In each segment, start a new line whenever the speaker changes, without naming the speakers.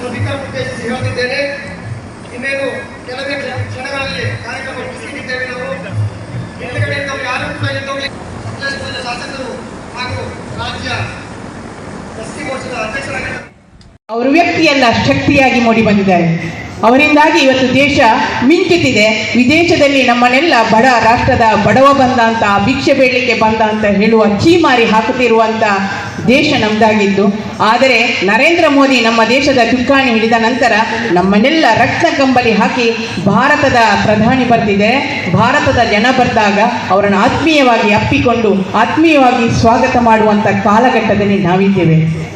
ಸಭಿಕರ ಉದ್ದೇಶಿಸಿ ಹೇಳ್ತಿದ್ದೇನೆ ಇನ್ನೇನು ಕೆಲವೇ ಕ್ಷಣಗಳಲ್ಲಿ ಕಾರ್ಯಕ್ರಮ ಮುಗಿಸಿದ್ದೇವೆ ನಾವು. ಹಿಂದುಗಡೆಯಿಂದ ನಾವು ಯಾರು ಕೂಡ ಶಾಸಕರು ಹಾಗೂ ರಾಜ್ಯ ಎಸ್ಸಿ ಮೋರ್ಚಾದ ಅಧ್ಯಕ್ಷರಾಗಿದ್ದಾರೆ
ಅವರು ವ್ಯಕ್ತಿಯಲ್ಲ, ಶಕ್ತಿಯಾಗಿ ಮೂಡಿ ಬಂದಿದ್ದಾರೆ. ಅವರಿಂದಾಗಿ ಇವತ್ತು ದೇಶ ಮಿಂಚುತ್ತಿದೆ ವಿದೇಶದಲ್ಲಿ ನಮ್ಮನ್ನೆಲ್ಲ ಬಡ ರಾಷ್ಟ್ರದ ಬಡವ ಬಂದ ಅಂತ, ಭಿಕ್ಷೆ ಬೇಡಲಿಕ್ಕೆ ಬಂದ ಅಂತ ಹೇಳುವ ಚೀಮಾರಿ ಹಾಕುತ್ತಿರುವಂಥ ದೇಶ ನಮ್ದಾಗಿದ್ದು. ಆದರೆ ನರೇಂದ್ರ ಮೋದಿ ನಮ್ಮ ದೇಶದ ಚುಕ್ಕಾಣಿ ಹಿಡಿದ ನಂತರ ನಮ್ಮನ್ನೆಲ್ಲ ರಕ್ತ ಕಂಬಳಿ ಹಾಕಿ ಭಾರತದ ಪ್ರಧಾನಿ ಬರ್ತಿದೆ. ಭಾರತದ ಜನ ಬರ್ದಾಗ ಅವರನ್ನು ಆತ್ಮೀಯವಾಗಿ ಅಪ್ಪಿಕೊಂಡು ಆತ್ಮೀಯವಾಗಿ ಸ್ವಾಗತ ಮಾಡುವಂಥ ಕಾಲಘಟ್ಟದಲ್ಲಿ ನಾವಿದ್ದೇವೆ.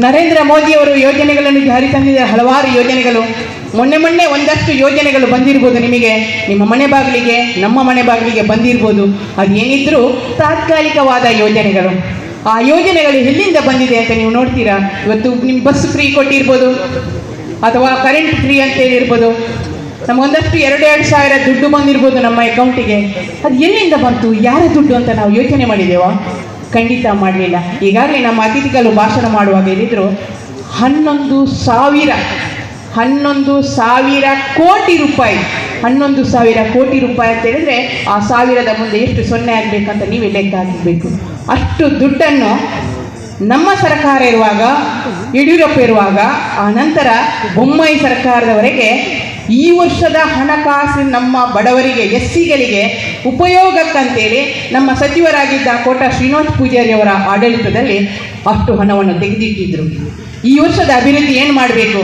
ನರೇಂದ್ರ ಮೋದಿಯವರು ಯೋಜನೆಗಳನ್ನು ಜಾರಿ ತಂದಿದ್ದ ಹಲವಾರು ಯೋಜನೆಗಳು. ಮೊನ್ನೆ ಮೊನ್ನೆ ಒಂದಷ್ಟು ಯೋಜನೆಗಳು ಬಂದಿರ್ಬೋದು ನಿಮಗೆ. ನಿಮ್ಮ ಮನೆ ಬಾಗಿಲಿಗೆ, ನಮ್ಮ ಮನೆ ಬಾಗಿಲಿಗೆ ಬಂದಿರ್ಬೋದು. ಅದೇನಿದ್ರೂ ತಾತ್ಕಾಲಿಕವಾದ ಯೋಜನೆಗಳು. ಆ ಯೋಜನೆಗಳು ಎಲ್ಲಿಂದ ಬಂದಿದೆ ಅಂತ ನೀವು ನೋಡ್ತೀರಾ? ಇವತ್ತು ನಿಮ್ಮ ಬಸ್ ಫ್ರೀ ಕೊಟ್ಟಿರ್ಬೋದು, ಅಥವಾ ಕರೆಂಟ್ ಫ್ರೀ ಅಂತ ಹೇಳಿರ್ಬೋದು. ನಮಗೊಂದಷ್ಟು ಎರಡು ಎರಡು ಸಾವಿರ ದುಡ್ಡು ಬಂದಿರ್ಬೋದು ನಮ್ಮ ಅಕೌಂಟಿಗೆ ಅದು ಎಲ್ಲಿಂದ ಬಂತು? ಯಾರ ದುಡ್ಡು ಅಂತ ನಾವು ಯೋಚನೆ ಮಾಡಿದ್ದೇವಾ ಖಂಡಿತ ಮಾಡಲಿಲ್ಲ. ಈಗಾಗಲೇ ನಮ್ಮ ಅತಿಥಿಗಳು ಭಾಷಣ ಮಾಡುವಾಗ ಹೇಳಿದರು, ಹನ್ನೊಂದು ಸಾವಿರ ಹನ್ನೊಂದು ಸಾವಿರ ಕೋಟಿ ರೂಪಾಯಿ, ಹನ್ನೊಂದು ಸಾವಿರ ಕೋಟಿ ರೂಪಾಯಿ ಅಂತ ಹೇಳಿದ್ರೆ ಆ ಸಾವಿರದ ಮುಂದೆ ಎಷ್ಟು ಸೊನ್ನೆ ಆಗಬೇಕಂತ ನೀವೇ ಲೆಕ್ಕ ಹಾಕಬೇಕು. ಅಷ್ಟು ದುಡ್ಡನ್ನು ನಮ್ಮ ಸರ್ಕಾರ ಇರುವಾಗ, ಯಡಿಯೂರಪ್ಪ ಇರುವಾಗ, ಆ ನಂತರ ಬೊಮ್ಮಾಯಿ ಸರ್ಕಾರದವರೆಗೆ ಈ ವರ್ಷದ ಹಣಕಾಸು ನಮ್ಮ ಬಡವರಿಗೆ ಎಸ್ ಸಿಗಳಿಗೆ ಉಪಯೋಗಕ್ಕಂತೇಳಿ ನಮ್ಮ ಸಚಿವರಾಗಿದ್ದ ಕೋಟ ಶ್ರೀನಿವಾಸ ಪೂಜಾರಿಯವರ ಆಡಳಿತದಲ್ಲಿ ಅಷ್ಟು ಹಣವನ್ನು ತೆಗೆದಿಟ್ಟಿದ್ರು. ಈ ವರ್ಷದ ಅಭಿವೃದ್ಧಿ ಏನು ಮಾಡಬೇಕು?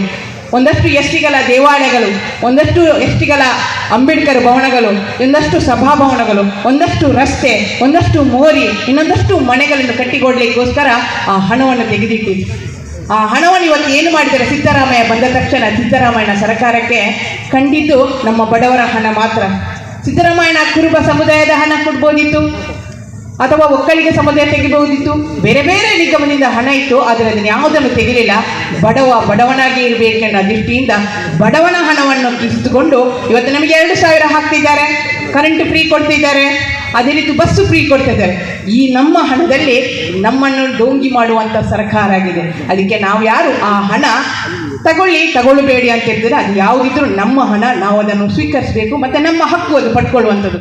ಒಂದಷ್ಟು ಎಸ್ ಟಿಗಳ ದೇವಾಲಯಗಳು, ಒಂದಷ್ಟು ಎಸ್ ಟಿಗಳ ಅಂಬೇಡ್ಕರ್ ಭವನಗಳು, ಒಂದಷ್ಟು ಸಭಾಭವನಗಳು ಒಂದಷ್ಟು ರಸ್ತೆ, ಒಂದಷ್ಟು ಮೋರಿ, ಇನ್ನೊಂದಷ್ಟು ಮನೆಗಳನ್ನು ಕಟ್ಟಿಕೊಡ್ಲಿಕ್ಕೋಸ್ಕರ ಆ ಹಣವನ್ನು ತೆಗೆದಿಟ್ಟಿದ್ರು. ಆ ಹಣವನ್ನು ಇವತ್ತು ಏನು ಮಾಡಿದರೆ ಸಿದ್ದರಾಮಯ್ಯ ಬಂದ ತಕ್ಷಣ ಸಿದ್ದರಾಮಯ್ಯನ ಸರ್ಕಾರಕ್ಕೆ ಕಂಡಿದ್ದು ನಮ್ಮ ಬಡವರ ಹಣ ಮಾತ್ರ. ಸಿದ್ದರಾಮಯ್ಯನ ಕುರುಬ ಸಮುದಾಯದ ಹಣ ಕೊಡ್ಬೋದಿತ್ತು. ಅಥವಾ ಒಕ್ಕಳಿಗೆ ಸಮುದಾಯ ತೆಗಿಬಹುದಿತ್ತು? ಬೇರೆ ಬೇರೆ ನಿಗಮದಿಂದ ಹಣ ಇತ್ತು, ಆದರೆ ಅದನ್ನು ಯಾವುದನ್ನು ತೆಗಿಲಿಲ್ಲ. ಬಡವ ಬಡವನಾಗಿ ಇರಬೇಕೆನ್ನ ದೃಷ್ಟಿಯಿಂದ ಬಡವನ ಹಣವನ್ನು ಕಿಸಿದುಕೊಂಡು ಇವತ್ತು ನಮಗೆ ಎರಡು ಸಾವಿರ ಹಾಕ್ತಿದ್ದಾರೆ. ಕರೆಂಟ್ ಫ್ರೀ ಕೊಡ್ತಿದ್ದಾರೆ. ಅದೇ ರೀತಿ ಬಸ್ಸು ಫ್ರೀ ಕೊಡ್ತಿದ್ದಾರೆ. ಈ ನಮ್ಮ ಹಣದಲ್ಲಿ ನಮ್ಮನ್ನು ಡೋಂಗಿ ಮಾಡುವಂಥ ಸರ್ಕಾರ ಆಗಿದೆ. ಅದಕ್ಕೆ ನಾವು ಯಾರು? ಆ ಹಣ ತಗೊಳ್ಳಿ, ತಗೊಳ್ಳಬೇಡಿ ಅಂತ ಹೇಳಿದ್ರೆ ಅದು ಯಾವುದಿದ್ರೂ ನಮ್ಮ ಹಣ, ನಾವು ಅದನ್ನು ಸ್ವೀಕರಿಸಬೇಕು, ಮತ್ತು ನಮ್ಮ ಹಕ್ಕು ಅದು ಪಡ್ಕೊಳ್ಳುವಂಥದ್ದು.